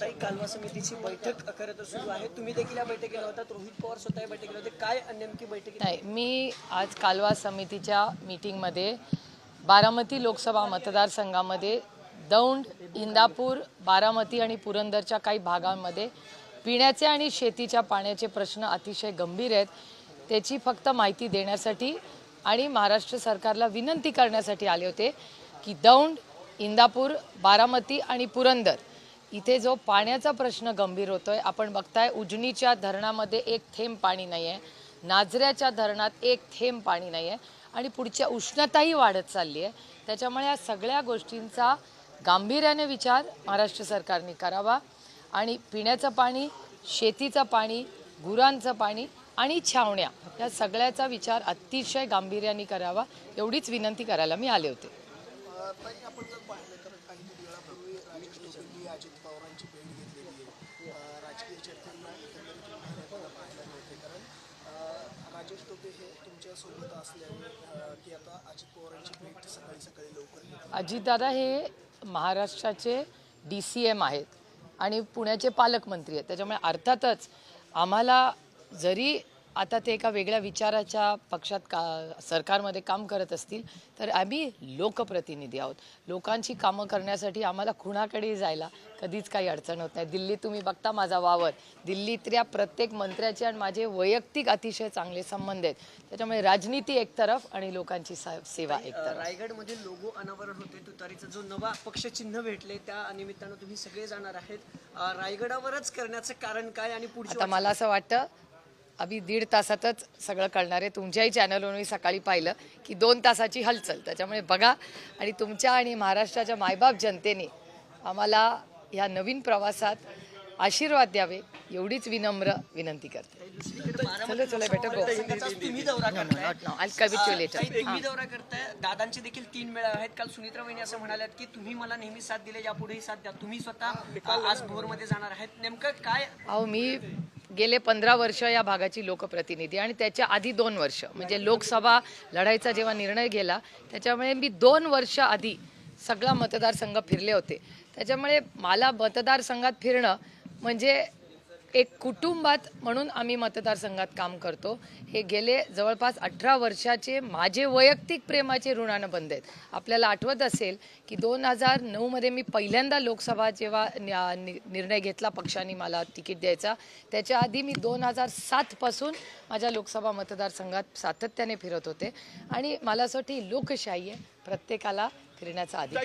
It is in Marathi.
ताई कालवा समितीची बैठक खरं तर सुरू आहे. तुम्ही देखील या बैठकीला होतात रोहित पवार स्वतः या बैठकीला होते. काय नेमकी बैठक? नाही मी आज कालवा समितीच्या मीटिंगमध्ये बारामती लोकसभा मतदारसंघामध्ये दौंड इंदापूर बारामती आणि पुरंदरच्या काही भागांमध्ये पिण्याचे आणि शेतीच्या पाण्याचे प्रश्न अतिशय गंभीर आहेत. त्याची फक्त माहिती देण्यासाठी आणि महाराष्ट्र सरकारला विनंती करण्यासाठी आले होते की दौंड इंदापूर बारामती आणि पुरंदर इथे जो पाण्याचा प्रश्न गंभीर होतोय आपण बघताय उजनीच्या धरणामध्ये एक थेंब पाणी नाही आहे नाझऱ्याच्या धरणात एक थेंब पाणी नाही आहे आणि पुढच्या उष्णताही वाढत चालली आहे त्याच्यामुळे या सगळ्या गोष्टींचा गांभीर्याने विचार महाराष्ट्र सरकारने करावा आणि पिण्याचं पाणी शेतीचं पाणी गुरांचं पाणी आणि छावण्या या सगळ्याचा विचार अतिशय गांभीर्याने करावा. एवढीच विनंती करायला मी आले होते. ताई आपण अजित पवारांची भेट घेतलेली आहे. राजकीय चर्चेंना एकंदरीत बाहेर पाहायला मिळते. कारण राजेश टोपे हे तुमच्यासोबत असल्याने की आता अजित पवारांची भेट सकाळी सकाळी लवकर अजितदादा हे महाराष्ट्राचे डी सी एम आहेत आणि पुण्याचे पालकमंत्री आहेत. त्याच्यामुळे अर्थातच आम्हाला जरी आता ते एका वेगळ्या विचाराच्या पक्षात का सरकारमध्ये काम करत असतील तर आम्ही लोकप्रतिनिधी आहोत. लोकांची कामं करण्यासाठी आम्हाला कुणाकडेही जायला कधीच काही अडचण होत नाही. दिल्लीत तुम्ही बघता माझा वावर. दिल्लीतल्या प्रत्येक मंत्र्याचे आणि माझे वैयक्तिक अतिशय चांगले संबंध आहेत. त्याच्यामुळे राजनीती एक तरफ आणि लोकांची सेवा एक तरफ. रायगडमध्ये लोगो अनावरण होते. तुतारीचं जो नवा पक्ष चिन्ह भेटले त्या निमित्तानं तुम्ही सगळे जाणार आहेत. रायगडावरच करण्याचं कारण काय आणि पुढची आता मला असं वाटतं अभि दीड तासातच सगळं कळणार आहे. तुमच्याही चॅनलवरून मी सकाळी पाहिलं की दोन तासाची हलचल. त्याच्यामुळे बघा आणि तुमच्या आणि महाराष्ट्राच्या मायबाप जनतेने आम्हाला ह्या नवीन प्रवासात आशीर्वाद द्यावे एवढीच विनम्र विनंती करते. चलो चलो बेटा गो तुम्ही दौरा करताय लेटर तुम्ही दौरा करताय. दादांचे देखील तीन वेळा आहेत. काल सुनित्रा वहिनी असं म्हणाल्यात की तुम्ही मला नेहमी साथ दिले यापुढेही साथ द्या. तुम्ही स्वतः आज भोरमध्ये जाणार आहेत. नेमकं काय अहो मी गेले पंधरा वर्ष या भागाची लोकप्रतिनिधी आणि त्याच्या आधी दोन वर्ष. म्हणजे लोकसभा लढाईचा जेव्हा निर्णय गेला त्याच्यामुळे मी दोन वर्ष आधी सगळा मतदारसंघ फिरले होते. त्याच्यामुळे मला मतदारसंघात फिरणं म्हणजे एक कुटुंबात म्हणून आम्ही मतदारसंघात काम करतो. हे गेले जवळपास अठरा वर्षाचे माझे वैयक्तिक प्रेमाचे ऋणानं बंद आहेत. आपल्याला आठवत असेल की दोन हजार नऊमध्ये मी पहिल्यांदा लोकसभा जेव्हा निर्णय घेतला पक्षाने मला तिकीट द्यायचा त्याच्या आधी मी दोन हजार सातपासून माझ्या लोकसभा मतदारसंघात सातत्याने फिरत होते. आणि मला असं वाटतं ही लोकशाही आहे. प्रत्येकाला फिरण्याचा अधिकार